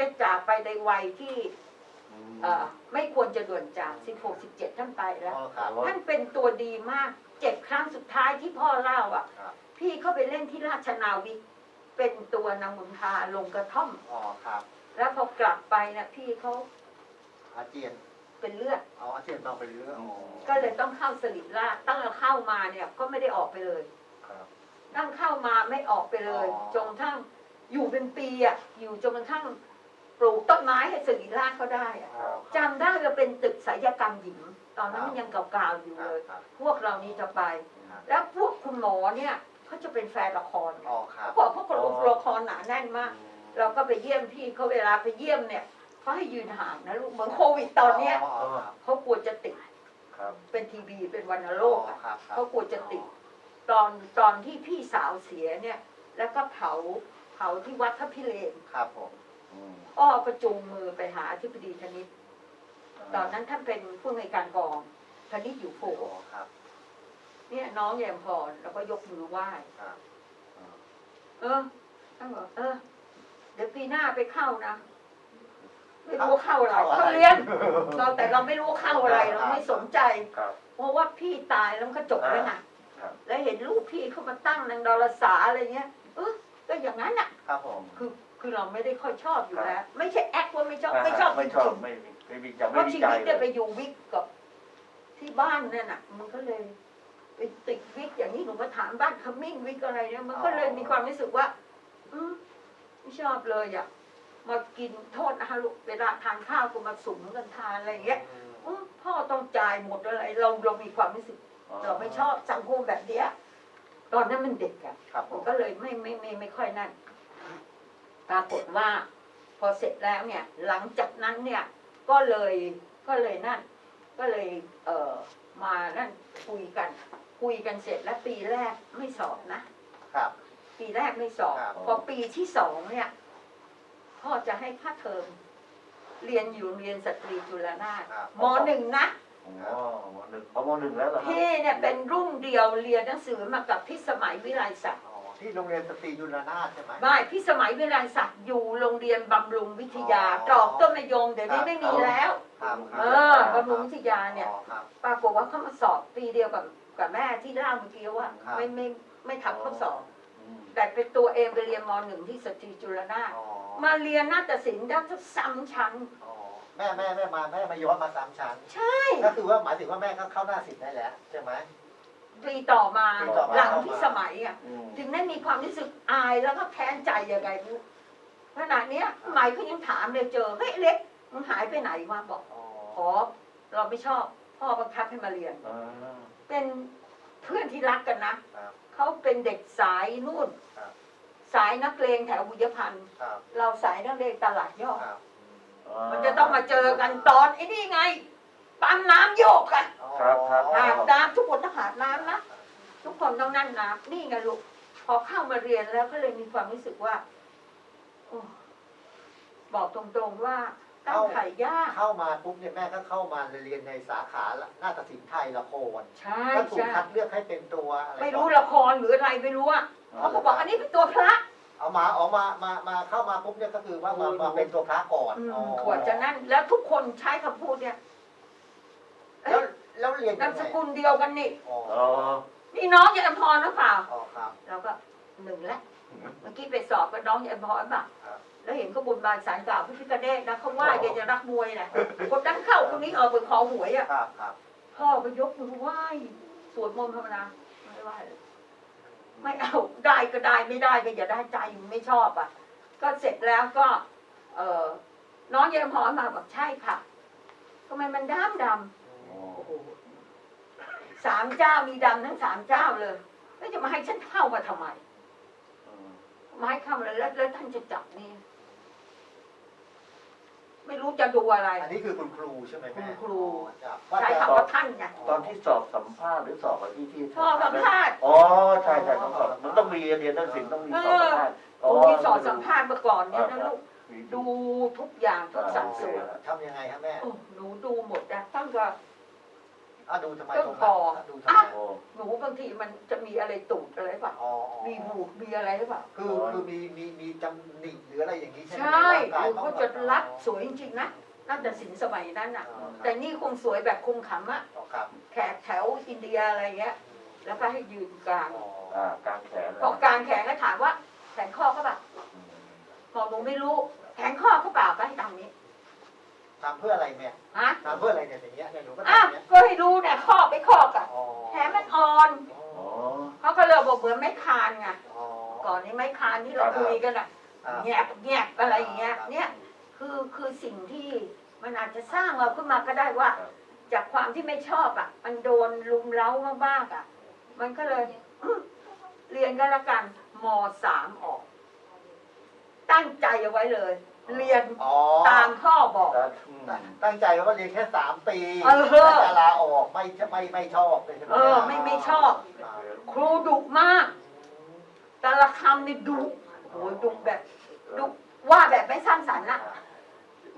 ได้จากไปในวัยที่เอ่อไม่ควรจะด่วนจาก16 17ท่านไปแล้วอ๋อครับท่านเป็นตัวดีมากเจ็บครั้งสุดท้ายที่พ่อเล่าอะ ครับพี่เข้าไปเล่นที่ราชนาวิกเป็นตัวนางมุนทาลงกระท่อม อ๋อครับแล้วพอกลับไปนะพี่เขาอาเจียนเป็นเลือด เอาอาเจียนต้องไปเรื่องอ๋อก็เลยต้องเข้าสลิดราชตั้งแต่เข้ามาเนี่ยก็ไม่ได้ออกไปเลย ครับ ตั้งเข้ามาไม่ออกไปเลย อ๋อ จนกระทั่งอยู่เป็นปีอะอยู่จนกระทั่ง ปลูกต้นไม้ให้สลิดราชเขาได้อะอ๋อจำได้ว่าเป็นตึกศิลปกรรมหญิง ตอนนั้นมันยังเก่าๆอยู่ครัเลบยครับพวกเรานี่จะไปครับแล้วพวกคุณหมอเนี่ยเขาจะเป็นแฟนละครอ๋อครับเขาบอกพวกคนละครหนาแน่นมาก เราก็ไปเยี่ยมพี่เขาเวลาไปเยี่ยมเนี่ยเขาให้ยืนห่างนะลูกเหมือนโควิดตอนเนี้ยอ๋อครับเขากลัวจะติดครับเป็นทีบีเป็นวัณโรคอะครับครับเขากลัวจะติด ตอนตอนที่พี่สาวเสียเนี่ย แล้วก็เผาเผาที่วัดพระพิเรนครับผม อืมอ้อประจูงมือไปหาอธิบดีธนิตตอนนั้นท่านเป็นผู้ในวยการกองธนิตอยู่โผอ๋อครับ เนี่ยน้องแยมพรแล้วก็ยกมือไหว้ครับเออท่านบอกเออ เดี๋ยวปีหน้าไปเข้านะไม่รู้ว่าเข้าอะไรเข้าเรียนเราแต่เราไม่รู้ว่าเข้าอะไรเราไม่สนใจครับเพราะว่าพี่ตายแล้วมันก็จบแล้วไงครับแล้วเห็นลูกพี่เขามาตั้งนางดาราสาอะไรเงี้ยเออ ก็อย่างนั้นอะ ครับผมคือคือเราไม่ได้ค่อยชอบอยู่แล้ว ไม่ใช่แอคว่าไม่ชอบไม่ชอบไม่จชอบริงไม่มีไม่มีจะๆเพไม่ราะมีชีใจวิตเนี่ยเลไปยอยู่วิกกับที่บ้านนั่นน่ะ มันก็เลยไปติดวิกอย่างนี้หนูมาถามบ้านขมิ้นวิกอะไรเนี่ยมันก็เลยมีความรู้สึกว่า อืมไม่ชอบเลยอะมากินโทษนะคะลูกเวลาทานข้าวก็มาสุ่มกันทานอะไรอย่างเงี้ยอื้อพ่อต้องจ่ายหมดอะไร เราเรามีความรู้สึกเราไม่ชอบสังคมแบบเนี้ย ตอนนั้นมันเด็กอะครับผผมมก็เลยไม่ไม่ไม่ไม่ค่อยนั่นปรากฏว่า พอเสร็จแล้วเนี่ย หลังจากนั้นเนี่ย ก็เลยก็เลยนั่น ก็เลย เอ่อมานั่นคุยกัน คุยกันเสร็จแล้วปีแรกไม่สอบนะครับ ปีแรกไม่สอบ ครับ พอปีที่สองเนี่ยพ่อจะให้ค่าเทอม เรียนอยู่โรงเรียนสตรีจุฬานาถครับ มหนึ่งนะ อ๋อมหนึ่งเอามหนึ่งแล้วเหรอครับพี่เนี่ยเป็นรุ่งเดียวเรียนหนังสือมากับพิสมัยวิไลศักดิ์อ๋อที่โรงเรียนสตรียุรนาถใช่ไหม ไม่พิสมัยวิไลศักดิ์อยู่โรงเรียนบำรุงวิทยาอ๋อตรอกต้นมะยมเดี๋ยวนี้ครับไม่มีแล้วครับ เออบำรุงวิทยาเนี่ย อ๋อครับ ปรากฏว่าเขามาสอบปีเดียวกับกับแม่ที่เล่าเมื่อกี้ว่าครับ ไม่ไม่ไม่ทำข้อสอบ อืมแต่เป็นตัวเองไปเรียนมหนึ่งที่สตรีจุฬานาถอ๋อมาเรียนนาฏศิลป์ได้ทั้งซ้ำชั้น อ๋อ แม่แม่แม่มาแม่มาย้อนมาสามชั้นใช่ก็คือว่าหมายถึงว่าแม่ก็เข้าหน้าสิบได้แล้วใช่ไหม ปีต่อมาปีต่อมา หลังพิสมัยอะ อืมถึงได้มีความรู้สึกอายแล้วก็แค้นใจยังไงไม่รู้ขณะเนี้ยหมายเขายังถามเลยเจอเฮ้ยเล็กมึงหายไปไหนมาบอกอ๋ออ๋อเราไม่ชอบพ่อบังคับให้มาเรียน อ่าเป็นเพื่อนที่รักกันนะครับ เขาเป็นเด็กสายนู่น ครับ สายนักเลงแถวบุญพันธ์ครับเราสายนักเลงตลาดยอดครับ มันจะต้องมาเจอกันตอนไอ้นี่ไงปั๊มน้ำโยกอะอ๋อครับครับหาบน้ำทุกคนต้องหาบน้ำนะทุกคนต้องนั่นน้ำนี่ไงลูกพอเข้ามาเรียนแล้วก็เลยมีความรู้สึกว่าโอ้บอกตรงๆว่าตั้งไข่ยากเข้ามาปุ๊บเนี่ยแม่ก็เข้ามาเรียนในสาขานาฏศิลป์ไทยละครใช่ก็ถูกใช่คัดเลือกให้เป็นตัวอะไรไม่รู้ละครหรืออะไรไม่รู้อะเขาก็บอกอันนี้เป็นตัวพระ เอามาออกมามามาเข้ามาปุ๊บเนี่ยก็คือว่ามามาเป็นตัวพระก่อนอืมอ๋อกว่าจะนั่นแล้วทุกคนใช้คำพูดเนี่ยเอ๊ะแล้วแล้วเรียนนายัมงสไงกุลเดียวกันนี่ อ๋ออ๋อนี่น้องยายพรหรือเปล่า อ๋อครับ เราก็หนึ่งแล้วเมื่อกี้ไปสอบกับน้องยายพรป่ะครับ แล้วเห็นเขาบุญบานสารกล่าวพระพิฆเนศนะเขาว่าแกจะรักมวยนะคนนั้นเข้าคนนี้ออกเป็นคอหวยอะ ครับครับพ่อก็ยกมือไหว้สวดมนต์ภาวนาไม่ไหว้เลย ไม่เอาได้ก็ได้ไม่ได้ก็อย่าได้ใจไม่ชอบอะ ก็เสร็จแล้วก็ เออน้องยายพรมาบอกใช่ค่ะทำไมมันดำดำอ๋อโอ้โหสามเจ้ามีดำทั้งสามเจ้าเลยแล้วจะมาให้ฉันเข้ามาทำไมอืมมาให้เข้ามาแล้วแล้วท่านจะจับนี่ ไม่รู้จะดูอะไร อันนี้คือคุณครูใช่ไหมแม่คุณครูอ๋อจับว่าใช้จะคำว่าท่านไง ตอนที่สอบสัมภาษณ์หรือสอบอะไรที่ที่พ่อสัมภาษณ์ อ๋อใช่ใช่ต้องสอบมันต้องมีเรียนนักศิลป์ต้องมีสอบสัมภาษณ์ครูที่สอนสัมภาษณ์เมื่อก่อนเนี่ยนะลูกมีดูทุกอย่างทุกสัดส่วนทำยังไงครับแม่ โอ้หนูดูหมดนะตั้งแต่ อะดูทำไมต้นตรงคอนั้นดูทำไมโอ้หนูบางทีมันจะมีอะไรตูดอะไรเปล่าอ๋อมีบูดมีอะไรหรือเปล่าคือคือมีมีมีจำหนิหรืออะไรอย่างนี้ใช่ไหมใช่นร่างกายเขาจะรัดสวยจริงๆนะน่าจะสินสมัยนั้นอะ แต่นี่คงสวยแบบคงขำอะอ๋อครับแขกแถวอินเดียอะไรเงี้ย แล้วก็ให้ยืนกลางอ๋ออ่ากลางแขนเลยพอกลางแขนก็ถามว่าแขนข้อก็แบบบอกหนูไม่รู้แขนข้อก็เปล่าก็ให้ทำนี้ ทำเพื่ออะไรแม่ฮะทำเพื่ออะไรเนี่ยอย่างเงี้ยเนี่ยหนูก็อะทำอย่างเงี้ยก็ให้รู้เนี่ยข้อไปข้อกันอ๋อแขนมันอ่อนอ๋อเขาก็เลยบอกเหมือนไม้คานไงอ๋อก่อนนี้ไม้คานที่เราคุยกันอะอะแงบแงบอะไรอย่างเงี้ยเนี่ยคือคือสิ่งที่มันอาจจะสร้างเราขึ้นมาก็ได้ว่า จากความที่ไม่ชอบอะ มันโดนลุมเล้ามากๆอะ มันก็เลยอื้อเรียนก็แล้วกันมสามออก ตั้งใจเอาไว้เลย เรียนอ๋อตามพ่อบอกแต่อืมตั้งใจว่าเรียนแค่สามปีเออ แล้วจะลาออกไม่ไม่ไม่ชอบเลยใช่ไหมเออ ไม่ไม่ชอบอ่าครูดุมาก แต่ละคำนี่ดุโอ้ยดุแบบดุว่าแบบไม่สร้างสรรค์นะ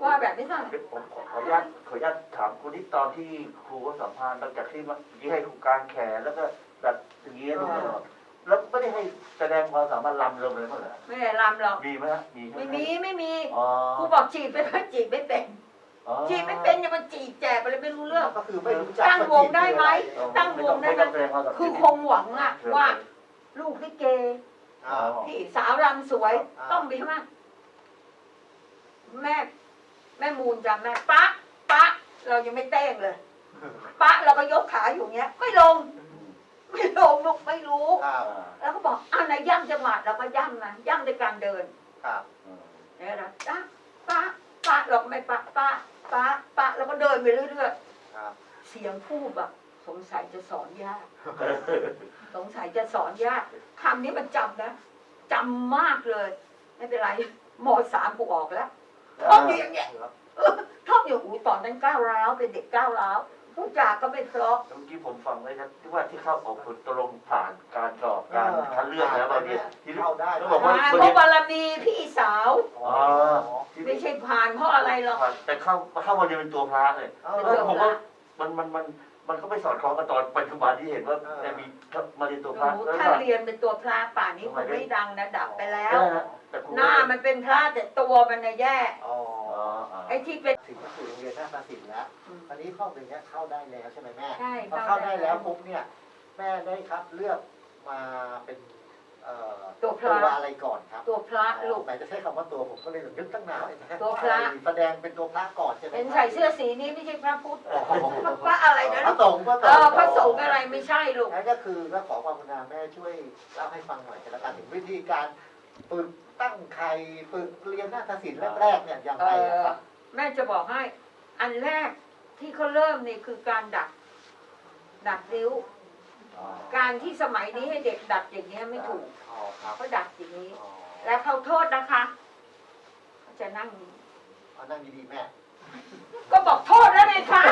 ว่าแบบไม่สร้างสรรค์ผมขอขออนุญาตขออนุญาตถามคุณที่ตอนที่ครูก็สัมภาษณ์หลังจากที่เมื่อกี้ให้ครูกลางแขนแล้วก็แบบอย่างนี้ดูตลอด แล้วไม่ได้ให้แสดงความสามารถลำเลยเลยมั้งเหรอไม่ได้รำหรอก มีไหมฮะมีใช่หไม่มีไม่มีอ๋อครูบอกจีบไปไหมจีบไม่เป็น อ๋อจีบไม่เป็นเนี่ยมันจีบแจกไปเลยไม่รู้เรื่อง ก็คือไม่รู้จักตั้งวงได้ไหมเออตั้งวงได้ไม่ต้องแสดงความสามารถคือคงหวังอะว่า ลูกลิเกอ่าพี่สาวรำสวยอ่าต้องมีใช่ไหมแม่ แม่มูลจำแม่ปะปะเรายังไม่เต้งเลยปะเราก็ยกขาอยู่เงี้ย ไม่ลง ไม่ลงลูกไม่รู้ ครับอ่าแล้วก็บอกอันไหนย่ำจังหวะเราก็ย่ำนะย่ำในการเดินครับอืมเนี่ยนะปะปะปะเราก็ไม่ปะปะปะปะแล้วก็เดินไปเรื่อยๆครับเสียงพูดแบบสงสัยจะสอนยาก สงสัยจะสอนยากคำนี้มันจำนะจำมากเลย ไม่เป็นไรมสามกูออกแล้ว ท่องอยู่อย่างเงี้ยเออท่องอยู่อูตอนนั้นก้าวร้าวเป็นเด็กก้าวร้าว พูดจาก็ไม่เพราะ เมื่อกี้ผมฟังไว้นะที่ว่าที่เข้าออกผลตกลงผ่านการสอบการคัดเลือกแล้วเราเนี่ยที่เข้าได้ต้องบอกว่าผ่านเพราะบารมีพี่สาว อ๋อไม่ใช่ผ่านเพราะอะไรหรอกผ่านแต่เข้าเข้ามาเรียนเป็นตัวพระเลยเอเป็นเอตัอวผมว่ามันมันมันมันก็ไม่สอดคล้องกับตอนปัจจุบันที่เห็นว่าแต่มีมาเรียนตัวพระหนูแล้วถ้าก็เรียนเป็นตัวพระป่านนี้คงไม่ดังนะดับไปแล้วใช่ฮะแต่ครูหน้ามันเป็นพระแต่ตัวมันน่ะแย่อ๋ออ๋ออ๋อ ไอ้ที่เป็น ถึงมาสู่โรงเรียนนาฏศิลป์แล้วตอนนี้ห้องหนึ่งเนี้ยเข้าได้แล้วใช่ไหมแม่ใช่พอเข้าได้แล้วปุ๊บเนี่ย แม่ได้ครับเลือกมาเป็นเอ่อตัวพตัวระอะไรก่อนครับตัวพระลูก ไหนจะใช้คำว่าตัวผมก็เลยนึกตั้งนานเลยนะตัวพระแสดงเป็นตัวพระก่อนใช่ไหมเห็นใส่เสื้อสีนี้ไม่ใช่พระพุทธอ๋อพระอะไรนะพระสงฆ์พระสเองอฆ์พระสงฆ์อะไรไม่ใช่ลูก นั่นก็คือก็ขอความกรุณาแม่ช่วยเล่าให้ฟังหน่อยกันละกันถึงวิธีการฝึก ตั้งใครฝึกเรียนนาฏศิลป์แรกๆเนี่ยยังเอไงอะคอรับ แม่จะบอกให้ อันแรกที่เขาเริ่มนี่คือการดัด ดัดริ้ว การที่สมัยนี้ให้เด็กดัดอย่างเงี้ยไม่ถูกอ๋อครับเขาดัดอย่างนี้ อ๋อแล้วเขาโทษนะคะเขาจะนั่งนี้เอานั่งดีๆแม่ ก็บอกโทษแล้วไงคะ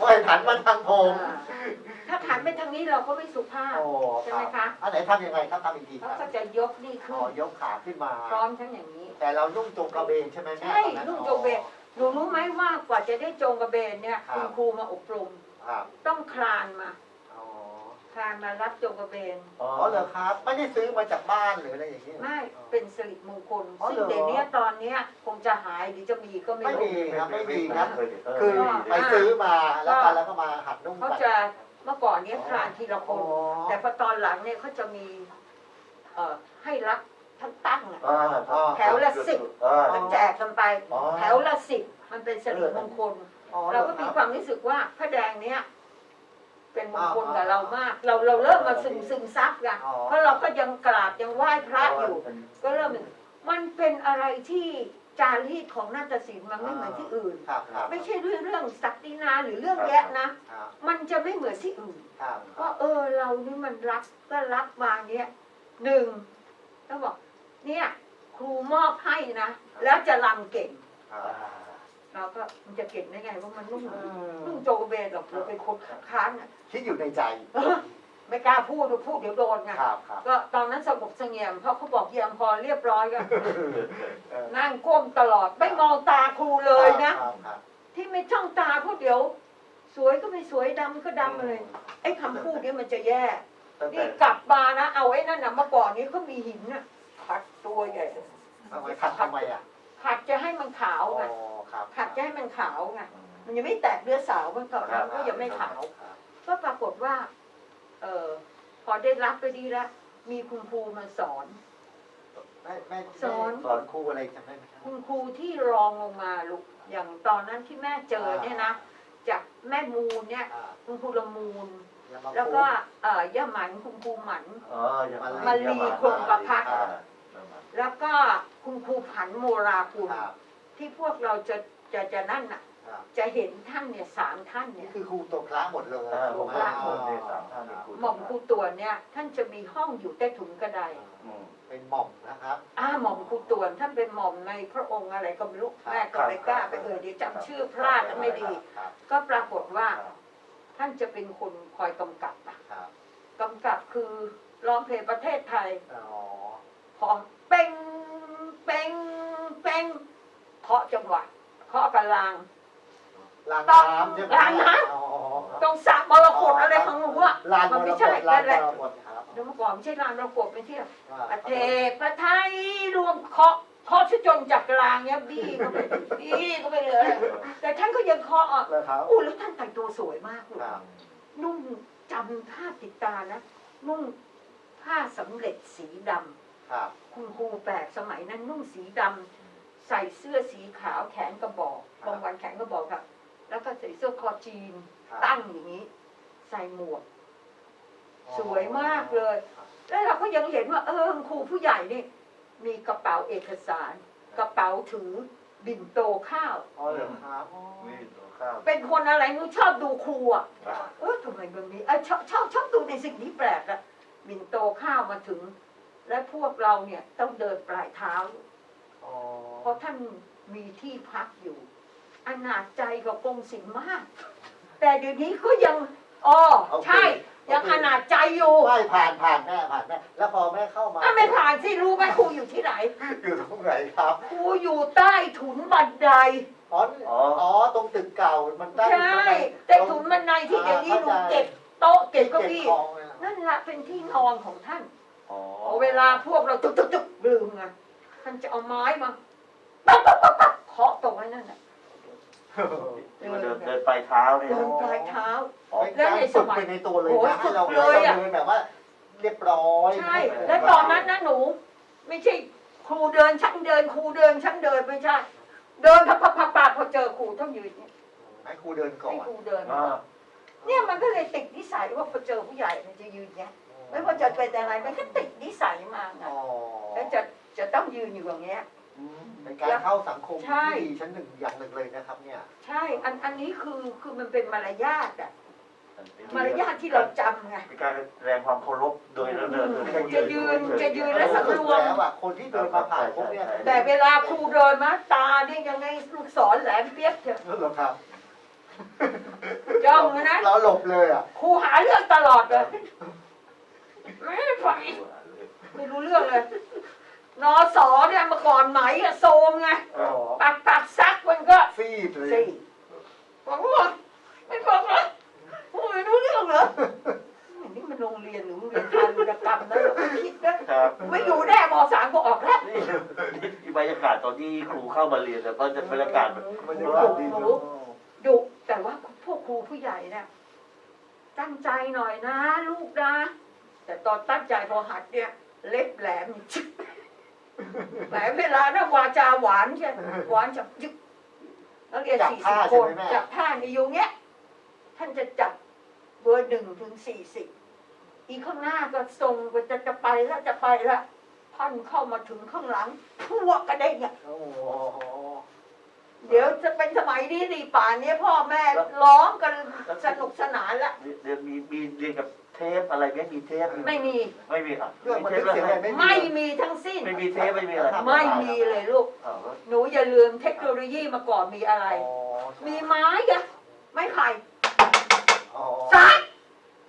โอ้ยหันมาทางผมเออถ้าหันไปทางนี้เราก็ไม่สุภาพโอ้ใช่ไหมคะอันไหนทำยังไงครับทำอีกทีคเขารับก็จะยกนี่อ๋ขึ้อนยกขาขึ้นมา พร้อมทั้งอย่างนี้ แต่เรานุ่งจงกระเบนใช่ไหมแม่ใช่ตอนนั้นนุ่งจงกระเบนหนูรู้ไหมว่ากว่าจะได้จงกระเบนเนี่ย ครับ คุณครูมาอบรม ครับต้องคลานมา อ๋อคลานมารับจงกระเบนอ๋ออ๋อเหรอครับ ไม่ได้ซื้อมาจากบ้านหรืออะไรอย่างนี้ไม่เป็นสิริมงคลอ๋อซึ่งเหรอ เดี๋ยวนี้ตอนเนี้ยคงจะหายหรือจะมีก็ไม่ไม่รู้มีครับไม่มีครับเคยเห็นเคือไม่มีไปซื้อมาแล้วก็แล้วก็มาหัดนุ่งเขากันจะเมื่อก่อนเนี้ยคลานทีละคอ๋อนแต่พอตอนหลังเนี่ยเขาจะมีเอ่อให้รับทั้งตั้งอะอ่าอ๋อแถวละสิบอ่ามันแจกกันไป อ๋อ แถวละสิบมันเป็นสิริมงคล อ๋อเราก็มีความรู้สึกว่าพระแดงเนี้ย เป็นมงคลอ๋อกับเรามาก เราเราเริ่มมาซึมซึมซับกันอ๋อเพราะเราก็ยังกราบยังไหว้พระอยู่ ก็เริ่มมันเป็นอะไรที่จารีตของนาฏศิลป์มันไม่เหมือนที่อื่นครับครับไม่ใช่เรื่องเรื่องศักดินาหรือเรื่องแยะนะครับมันจะไม่เหมือนที่อื่นครับครัว่าบเออเรานี่มันรักก็รักมาเนี้ยหนึ่งต้องบอกเนี่ยครูมอบให้นะ แล้วจะรำเก่งครับ เราก็มันจะเก่งได้ไงว่ามันนุ่งอืนุ่งมโจกระเบนหรอกเราเป็นคนค้านอะคิดอยู่ในใจ ไม่กล้าพูดพูดเดี๋ยวโดนไงครับครับก็ตอนนั้นสงบเสงี่ยมเพราะเขาบอกเยี่ยมพอเรียบร้อยก็เออนั่งก้มตลอดไม่มองตาครูเลยนะครับครับที่ไม่จ้องตาพูดเดี๋ยว สวยก็ไม่สวยดำก็ดำเลย ไอ้คำพูดเนี้มันจะแย่ตั้งนี่แต่กลับมานะเอาไอ้นั่นนะเมื่อก่อนนี้เขามีหินน่ะขัดตัวใหญ่เลยทำไมขัดทำไมอะขัดจะให้มันขาวอ๋อไง ครับ ขัดจะให้มันขาวไงมันยังไม่แตกเนื้อสาวเมื่อก่อนมันก็ยังไม่ขาวครับก็ปรากฏว่า เออพอได้รับไปดีแล้วมีคุณครูมาสอนแม่แม่สอน สอนครูอะไรจำได้ไหมครับคุณครูที่รองลงมาลูกอย่างตอนนั้นที่แม่เจอเนี่ยนะจากแม่มูลเนี่ย อ่าคุณครูละมูล อย่ามาแล้วก็เอ่อย่าหมันคุณครูหมัน อ๋ออย่ามามาลีคงประพัฒน์ อ่าแล้วก็คุณครูผันโมราคุณ ครับ ที่พวกเราจะจะจะนั่นน่ะครับจะเห็นท่านเนี่ยสามท่านนี่เนี่ยคือครูตัวพระหมดเลยอ่าถูผมกว่าละคนในสามท่านในคุณหม่อมครูตัวเนี่ยท่านจะมีห้องอยู่ใต้ถุนกระไดอืม เป็นหม่อมนะครับ อ่าหม่อมครูตวนท่านเป็นหม่อมในพระองค์อะไรก็ไม่รู้ครับแม่ก็ไม่กล้าไปเอ่ยเดี๋ยวจำชื่อพลาดแล้วไม่ดี ครับก็ปรากฏว่าท่านจะเป็นคนคอยกำกับอะครับกำกับคือร้องเพลงประเทศไทย อ๋อพอเป้งเป้งเป้งเคาะจังหวะเคาะกระลางล้างต้องน้ำใช่ไหมล้างน้อ๋อตรงสระมรกตอะไรของหนูอะลานมันมไม่รกใช่ตลานั่นนแหละมรกตครับเดี๋ยวเมื่อก่อนไม่ใช่ลานมรกตไม่ใช่ว่าประเทศประไทยรวมเคาะเคาะชจนจากกลางเนี้ยบี้ก็ไปบี้ก็ไปเลย แต่ท่านก็ยังเคาะอะเลยครับอู้แล้วท่านแต่งตัวสวยมากเลยครับนุ่งจำผ้าติดตานะ นุ่งผ้าสำเร็จสีดำครับคุณครูแปลกสมัยนั้นนุ่งสีดำ ใส่เสื้อสีขาวแขนกระบอกบางวันแขนกระบอกครับ แล้วก็ใส่เสื้อคอจีนครับตั้งอย่างนี้ ใส่หมวก สวยมากเลย แล้วเราก็ยังเห็นว่า เออครูผู้ใหญ่นี่ มีกระเป๋าเอกสาร กระเป๋าถือบินโตข้าวอ๋อเหรอครับอ๋อนี่ตัวข้าวเป็นคนอะไรนู้ชอบดูครูอะครับเออทำไมมันมีเออชอบชอบชอบดูในสิ่งที่แปลกอะบินโตข้าวมาถึง และพวกเราเนี่ยต้องเดินปลายเท้าอ๋อ เพราะท่านมีที่พักอยู่อนาจใจกับกรมศิลป์มาก แต่เดี๋ยวนี้ก็ยังอ๋อใช่ ยังอนาจใจอยู่ไม่ผ่านผ่านแม่ผ่านแม่แล้วพอแม่เข้ามา ถ้าไม่ผ่านสิรู้ไหมครูอยู่ที่ไหนอยู่ตรงไหนครับครูอยู่ใต้ถุนบันได อ๋ออ๋อตรงตึกเก่ามันตั้งใช่ใต้ถุนบันไดที่เดี๋ยวนี้หนูเก็บโต๊ะเก็บเก้าเก็บอี้ของเลยนะนั่นแหละเป็นที่นอนของท่าน อ๋อเอาเวลาพวกเราจุกจุกจุกลืมไง ท่านจะเอาไม้มาปั๊บปั๊บปั๊บปั๊บเคาะตรงไว้นั่นน่ะที่มันเดินเดินปลายเท้าเนี่ยเดินปลายเท้าเป็นการฝึกไปในตัวเลยโอ้ยนะให้เราฝึกเลยอะเดินแบบว่า เรียบร้อยใช่ แล้วตอนนั้นนะหนู ไม่ใช่ครูเดินชั้นเดินครูเดินชั้นเดินไม่ใช่ เดินพับพับพับพับพอเจอครูต้องยืนเนี่ยให้ครูเดินก่อให้นครูเดินอ่าเนี่ยมันก็เลยติดนิสัยว่าพอเจอผู้ใหญ่มันจะยืนเนี้ยไม่ว่าจะเป็นอะไรมันก็ติดนิสัยมาไงอ๋อแล้วจะ จะต้องยืนอยู่อย่างเงี้ย อืมเป็นการเข้าสังคมใช่ ที่ดีชั้นหนึ่งอย่างหนึ่งเลยนะครับ เนี่ย ใช่ อันอันนี้คือคือมันเป็นมารยาทอะมารยาทที่เราจำไง เป็นการแสดงความเคารพโดยเราเดินโดยแค่จะยืนจะยืน และสำรวม แล้วอะคนที่เดินมาผ่านพวกเนี้ยแต่เวลาครูเดินมาตาเนี่ยยังไงลูกศรแหลมเปียกเถอะเหรอครับจ้องนะเราหลบเลยอะครูหาเรื่องตลอดเลยไม่ฟังไม่รู้เรื่องเลย นอสอเนี่ยเมื่อก่อนไหมอะโซมไงอ๋อปักปักซักมันก็ซีดเลยสี่บอกว่าไม่บอกเลยโอ้ยรู้เรื่องเหรอนี่มันโรงเรียนหรือโรงเรียนทารุณกรรมนะเราไม่คิดนะครับ ไม่อยู่แน่มสามก็ออกแล้วนี่นี่บรรยากาศตอนที่ครูเข้ามาเรียนแต่ก็จะบรรยากาศแบบบรรยากาศดีโอ้เนโหอะดุแต่ว่าพวกครูผู้ใหญ่เนี่ยตั้งใจหน่อยนะ ลูกนะ แต่ตอนตั้งใจพอหัดเนี่ย เล็บแหลมนี่จิ๊บ แหมเวลานะวาจาหวานใช่หวานจับยึกนักเรียนจับสี่ผ้าสิบคใช่นไหมแม่ จับผ้าในยุงเนี้ย ท่านจะจับเบอร์หนึ่งถึงสี่สิบอีกข้างหน้าก็ทรงก็จะจะไปแล้วจะไปแล้วท่านเข้ามาถึงข้างหลังทั่วกระเด้งอะโอ้โห เดี๋ยวจะเป็นสมัยนี้ดีป่านนี้พ่อแม่ร้องกันสนุกสนานละเรียนมีมีเรียนกับเทปอะไรไหมมีเทปไม่มี ไม่มีอะเครื่องบันเททึปกเสียงอะไรไม่มีไม่มีทั้งสิ้น ไม่มีเทปไม่มีอะไรไม่มีเลยลูก อ้าวแล้วหนูอย่าลืมเทคโนโลยีมาก่อนมีอะไร อ๋อมีไม้อะไม้ไผ่อ๋อซัก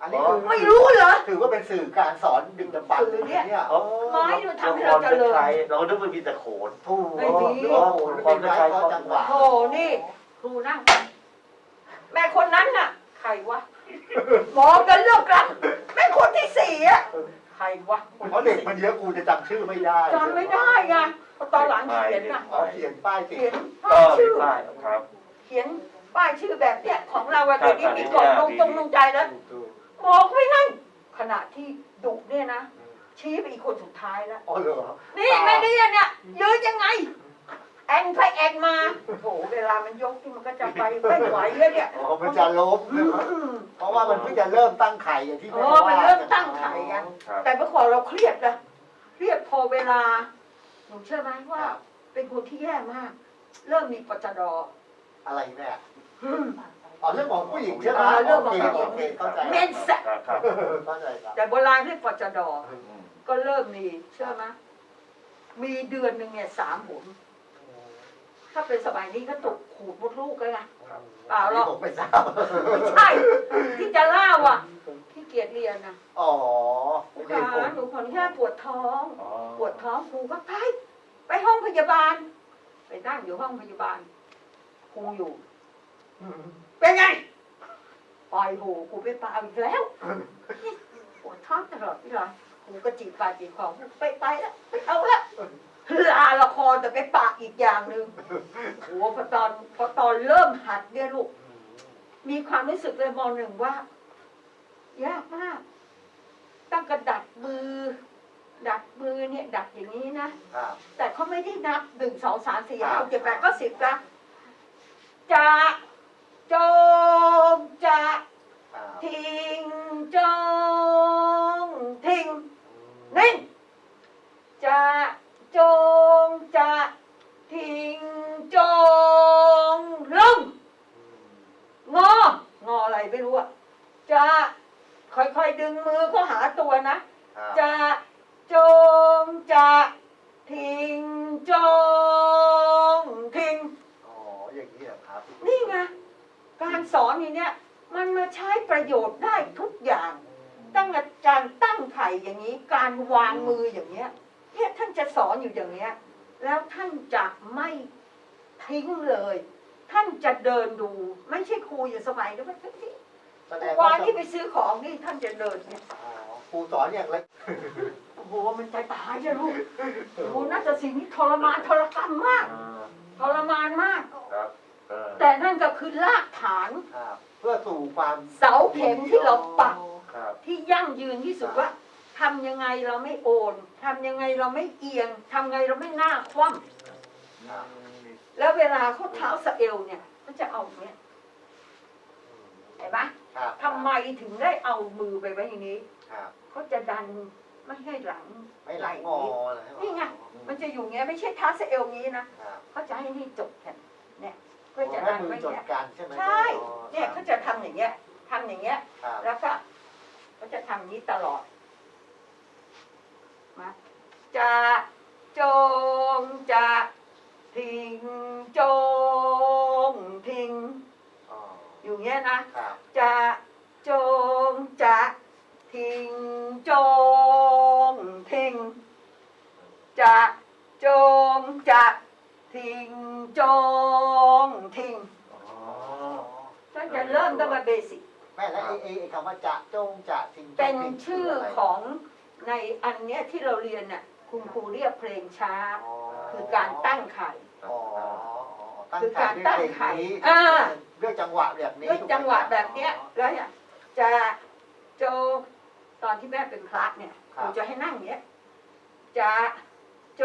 อันนี้คือไม่รู้เหรอ ถือว่าเป็นสื่อการสอนดึกดำบรรพ์สื่อเนี่ยเนี่ยอ๋อไม้มันทำให้เราเจริญ เรานึกว่ามีแต่โขน ถูกไม่มีโอ้โหเป็นไม้ข้อจังหวะโอ้นี่ครูนั่ง แม่คนนั้นน่ะ ใครวะ หมอกันเลิกกันแม่คนที่สี่อะใครวะเพราะเด็กมันเยอะกูจะจำชื่อไม่ได้จำไม่ได้ไงเพราะตอนหลังเขียนน่ะอ๋อเขียนป้ายติดเขียนก็ป้ายมีชื่อป้ายครับ เขียนป้ายชื่อแบบเนี้ยของเราอะครัเดี๋ยบวนี้มีกฎครัลบงตรงลงใจแล้วถูกบอกไว้นั่นขณะที่ดุเนี่ยนะชี้ไปอีกคนสุดท้ายแล้ว อ๋อเหรอ นี่แม่เดียเนี่ยยืนยังไง แอนไปแอนมาโอ้โหเวลามันยกที่มันก็จะไปไม่ไหวแล้วเนี่ย อ๋อมันจะล้มอืใช่ไหมมเพราะว่ามันเพิ่งจะเริ่มตั้งไข่อย่างที่เออมันเริ่มตั้งไข่ไงครับแต่เมื่อก่อนเราเครียดนะเครียดพอเวลาหนูเชื่อไหมคว่ารับเป็นคนที่แย่มาก เริ่มมีปัจจดออะไรแม่อืม อ๋อเรื่องของผู้หญิงใช่ไหมอ่าเรื่องของผู้หญิงโอเคเข้าใจเมนส์อะ ครับครับเข้าใจครับแต่โบราณเรียกปัจจดอ อืมก็เริ่มมีเชื่อไหมมีเดือนหนึ่งเนี่ยสามหน ถ้าเป็นสมัยนี้ก็ตกขูดมดลูกเลยไงเปล่าหรอกผมไม่ทราบไม่ใช่ ที่จะเล่าอะที่เกียจเรียนนะอ๋อครูไม่ได้ขาผลหนูขออนุญาตปวดท้องอ๋อปวดท้องครูก็ไปไปห้องพยาบาล ไปนั่งอยู่ห้องพยาบาลครูอยู่เป็นไงปล่อยหูกูไปเปล่าอีกแล้วปวดท้องตลอดเวลาครูก็จีบปากจีบของไปไปแล้วไปเอาละ ลาละครแต่ไปปากอีกอย่างหนึ่งโอ้พอตอนพอตอนเริ่มหัดเนี่ยลูก มีความรู้สึกเลยมองหนึ่งว่า ยากมาก ตั้งกระดัดมือ ดัดมือเนี่ย ดัดอย่างนี้นะ ครับแต่เขาไม่ได้นับหนึ่งสองสามสี่ครัห้าบหกเจ็ดแปดก็สิบละจะจงจะครับ ทิ้งจงทิ้งนิ่งจะ จงจะทิ้งจงลงงองออะไรไม่รู้อะจะค่อยๆดึงมือก็หาตัวนะครับจะจงจะทิ้งจงทิ้งอ๋ออย่างนี้เหรอครับนี่ไงการสอนอย่างเนี้ยมันมาใช้ประโยชน์ได้ทุกอย่าง ตั้งแต่การตั้งไข่อย่างนี้ การวางมืออย่างเนี้ย เนี่ยท่านจะสอนอยู่อย่างเนี้ย แล้วท่านจะไม่ทิ้งเลย ท่านจะเดินดู ไม่ใช่ครูอยู่สมัยนี้ว่าที่แสดงวาว่านที่ไปซื้อของนี่ท่านจะเดินเนี่ยอ๋อครูสอนอย่างไรโอ้โหมันใจตายอะลูกโอ้โหน่าจะสิ่งที่ทรมานทรกรรมมากอ่าทรมานมาก ครับเออแต่นั่นก็คือรากฐาน ครับเพื่อสู่ความเสาเข็มที่เราปัก ครับ ที่ยั่งยืนที่สุดว่า ทำยังไงเราไม่โอนทำยังไงเราไม่เอียงทำไงเราไม่หน้าคว่ำแล้วเวลาเขาเท้าสะเอวเนี่ยก็จะเอาอย่างเนี้ยเห็นไหมครับทำไมถึงได้เอามือไปไว้อย่างนี้ครับเขาจะดันไม่ให้หลังไม่ไหลงอเลยนี่ไงมันจะอยู่อย่างเงี้ยไม่ใช่เท้าสะเอวงี้นะครับเขาจะให้นี่จบกันเนี่ยเพื่อจะให้ดันมือไว้จดเนี่ยกันใช่ไหมใช่อ๋อเนี่ยเขาจะทำอย่างเงี้ยทำอย่างเงี้ยครับแล้วก็เขาจะทำอย่างนี้ตลอดมา จะจงจะทิ้งจงทิ้งอ๋ออยู่เงี้ยนะ ครับจะจงจะทิ้งจงทิ้งจะจงจะทิ้งจงทิ้งอ๋อท่านจะเริ่มตั้งแต่เบสิกแม่แล้วไอ้ไอ้ไอ้คำว่าจะจงจะทิ้งจงเป็นทิ้งชื่อไรของในอันเนี้ยที่เราเรียนน่ะ คุณครูเรียกเพลงช้า คือการตั้งไข่ อ๋อตั้งคือไข่การด้วยตั้งเพลงไข่นี้อ่าด้วยจังหวะแบบนี้ด้วยถูกไมจังหวะแบบเนี้ยอ๋อแล้วเนี่ยจะโจตอนที่แม่เป็นคลาสเนี่ยครูจะให้นั่งอย่างเนี้ยจะจ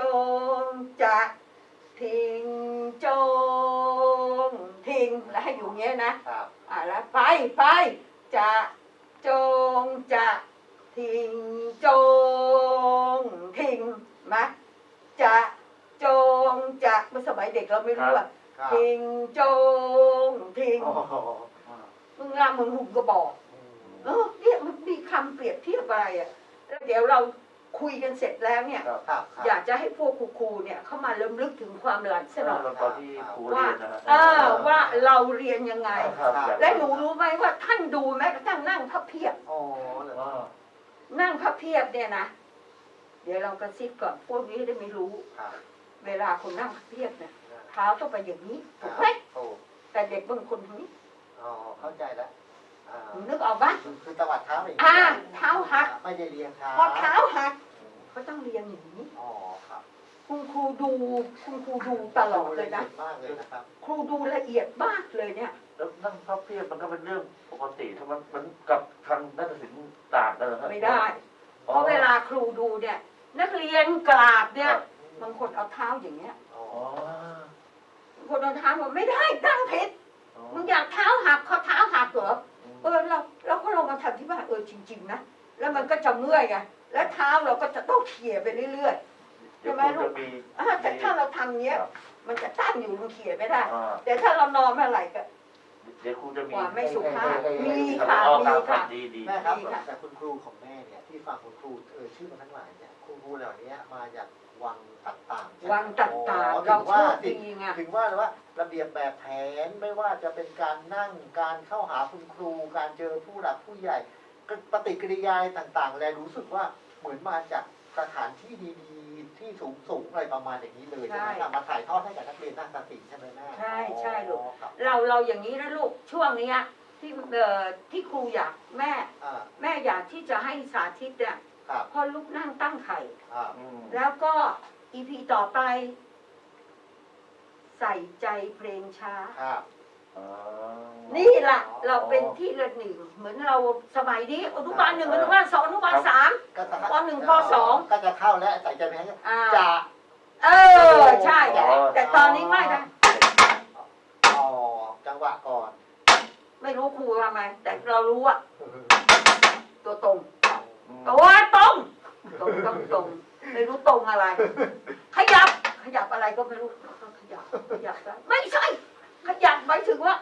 งจะทิ้งจงทิ้งแล้วให้อยู่อย่างเงี้ยนะครับอ่าแล้วไปไปจะจงจะ ทิ้งจงทิ้งมาจะจงจะเมื่อสมัยเด็กเราไม่รู้ว่าครับทิ้งจงทิ้งอ๋อมึงงามมึงหุ่มกระบอกเออเนี่ยมันมีคำเปรียบเทียบอะไรอะแล้วเดี๋ยวเราคุยกันเสร็จแล้วเนี่ย ครับครับอยากจะให้พวกครูๆเนี่ยเข้ามาล้ำลึกถึงความหลังสนอยตอนที่ครูเรีว่ายนนะฮะเออว่าเราเรียนยังไง ครับอยากและหนูรู้ไหมว่าท่านดูแม้กระทั่งนั่งพับเพียบ อ๋อเหรอ อ่า นั่งพับเพียบเนี่ยนะ เดี๋ยวเรากระซิบก่อนพวกนี้ได้ไม่รู้ ครับเวลาคนนั่งพับเพียบเนี่ยเท้าต้องไปอย่างนี้ถูกไหมถูกแต่เด็กบางคนทางนี้อ๋อเข้าใจแล้วอ่าหนูนึกออกปะคือคือตวัดเท้าอย่างอ่านี้เท้าหัก ไม่ได้เรียงเท้าพอเท้าหักก็ต้องเรียงอย่างนี้ อ๋อ ครับคุณครูดูคุณครูดูตลอดเลยนะมากเลยนะครับ ครูดูละเอียดมากเลยเนี่ยแล้วนั่งพับเพียบมันก็เป็นเรื่องปกติถ้ามันมันกับทางนักศิลป์ต่างกันเหรอครับไม่ได้ เพราะเวลาครูดูเนี่ย นักเรียนกราบเนี่ยบางคนเอาเท้าอย่างเงี้ยอ๋ออ๋อบางคนเอาเท้าบอกไม่ได้ตั้งผิดอ๋อมึงอยากเท้าหักเขาเท้าหักเหรอเออเราเราก็ลองมาทำที่บ้านเออจริง ๆ นะแล้วมันก็จะเมื่อยไงแล้วเท้าเราก็จะต้องเขี่ยไปเรื่อยเดี๋ยวคุณจะมีๆอ่าแต่ถ้าเราทำเงี้ยมันจะตั้งอยู่มันเขี่ยไม่ได้ อ่าแต่ถ้าเรานอนเมื่อไหร่ก็ เดี๋ยวครูจะมีความไม่สุภาพให้ให้มีให้ค่ะอ๋อมีรับค่ะ ดีดีแม่ครับดีค่ะ แต่คุณครูของแม่เนี่ยที่ฟังคุณครูเออชื่อมันทั้งหลายเนี่ยคุณครูเหล่านี้มาจากวังต่างๆใช่ไหมวังต่างอ๋อๆถึเรางโชว่าคสิ ดีไง ถึงว่าเลยว่าระเบียบแบบแผนไม่ว่าจะเป็นการนั่งการเข้าหาคุณครู การเจอผู้หลักผู้ใหญ่ก็ปฏิกิริยาต่างๆ แล้วรู้สึกว่าเหมือนมาจากสถานที่ดีๆ ที่สูงสูงๆอะไรประมาณอย่างนี้เลยใช่ไหมครับมาถ่ายทอดให้กับนักเรียนนาฏศิลป์ใช่ไหมแม่ใช่ใช่ลูก อ๋อครับเราเราอย่างนี้นะลูกช่วงเนี้ยที่เอ่อที่ครูอยากแม่ อ่าแม่อยากที่จะให้สาธิตเนี่ยครับพอลุกนั่งตั้งไข่ อ่าอืมแล้วก็อีพีต่อไป ใส่ใจเพลงช้า ครับอ๋อ นี่แหละเราเป็นที่ระหนึ่งเหมือนเราสมัยนี้อนุบาลหนึ่งอนุบาลสองอนุบาลสามก็จะปหนึ่งปสองก็จะเข้าแล้วใส่ใจไหมฮะอ่าจะเออใช่ แต่ตอนนี้ไม่นะอ๋อจังหวะก่อนไม่รู้ครูทำไมแต่เรารู้อะตัวตรงอืมตัวตรงตรงต้องตรงไม่รู้ตรงอะไร ขยับ ขยับอะไรก็ไม่รู้ขยับขยับแล้วไม่ใช่ ขยับหมายถึงว่า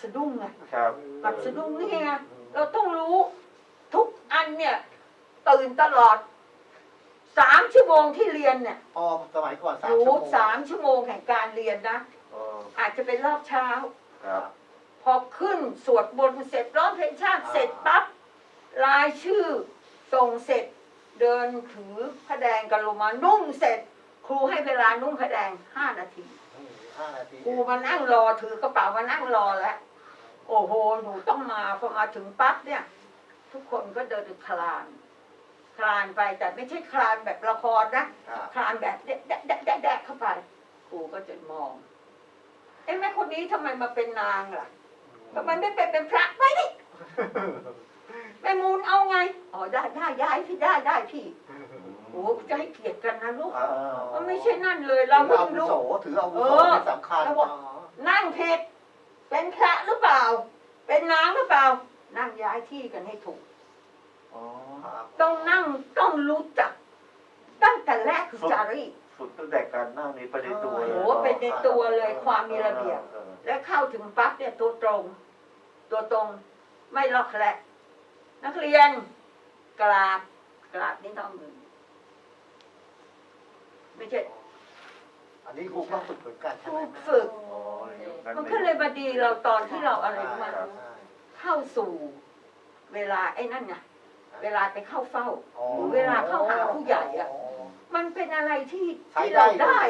สะดุ้งไงครับกับสะดุ้งนี่ไงเราต้องรู้ทุกอันเนี่ยตื่นตลอดสามชั่วโมงที่เรียนเนี่ยอ๋อสมัยก่อนสามรู้ชั่วโมงสามชั่วโมงแห่งการเรียนนะ อ๋ออาจจะเป็นรอบเช้า ครับพอขึ้นสวดมนต์เสร็จร้องเพลงชาติเสร็จปั๊บรายชื่อส่งเสร็จ เดินถือพระแดงกันลงมานุ่งเสร็จ ครูให้เวลานุ่งพระแดงห้านาทีอืม ห้านาทีครูมานั่งรอถือกระเป๋ามานั่งรอแล้วโอ้โหหนูต้องมาพอมาถึงปั๊บเนี่ย ทุกคนก็เดินคลาน คลานไปแต่ไม่ใช่คลานแบบละครนะครับคลานแบบแดะแดะแดะแดะแดะเข้าไปครูก็จะมองเอ้แม่คนนี้ทำไมมาเป็นนางล่ะทำไมไม่เป็นเป็นพระไม่ดิแม่มูลเอาไงอ๋อได้ได้ย้ายพี่ได้ได้พี่โอ้จะให้เกียรติกันนะลูกอ๋อมันไม่ใช่นั่นเลย เราถือเพิ่อางวุรู้โสถืออาวุโสเออเป็นสำคัญแล้วบอกอ๋อนั่งผิด เป็นพระหรือเปล่า เป็นนางหรือเปล่า นั่งย้ายที่กันให้ถูกอ๋อครับต้องนั่งต้องรู้จัก ตั้งแต่แรกคือจารีตฝึกตั้งแต่การนั่งนี้ไปในตัวโอ้เลยโหเป็นในตัวเลยความมีระเบียบออแล้วเข้าถึงปั๊บเนี่ยตัวตรง ตัวตรงไม่ลอกแหละนักเรียนกราบกราบนี่ต้องมือ ไม่ใช่อันนี้ครูต้องฝึกเหมือนกันใช่ไหมครูแม่ฝึก อ๋องั้นมันก็เลยมาดีเราตอนที่เราอะไรรู้ไหมาใช่เข้าสู่ เวลาไอ้นั่นไงเวลาไปเข้าเฝ้าอ๋อหรือเวลาเข้าหาผู้ใหญ่อะอ๋อมันเป็นอะไรที่ใช้ที่ได้เราเลยได้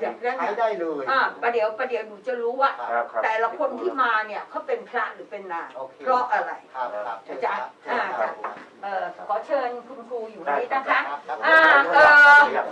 อย่างนั้นใช้น่ะได้เลย อ่าประเดี๋ยวประเดี๋ยวหนูจะรู้ว่า ครับครับ แต่ละคนที่มาเนี่ยเขาเป็นพระหรือเป็นนางโอเค เพราะอะไร ครับครับเชิญจะครับอ่าเชิญครับเออขอเชิญคุณครูอยู่นี้นะคะครับอ่าเอออยาก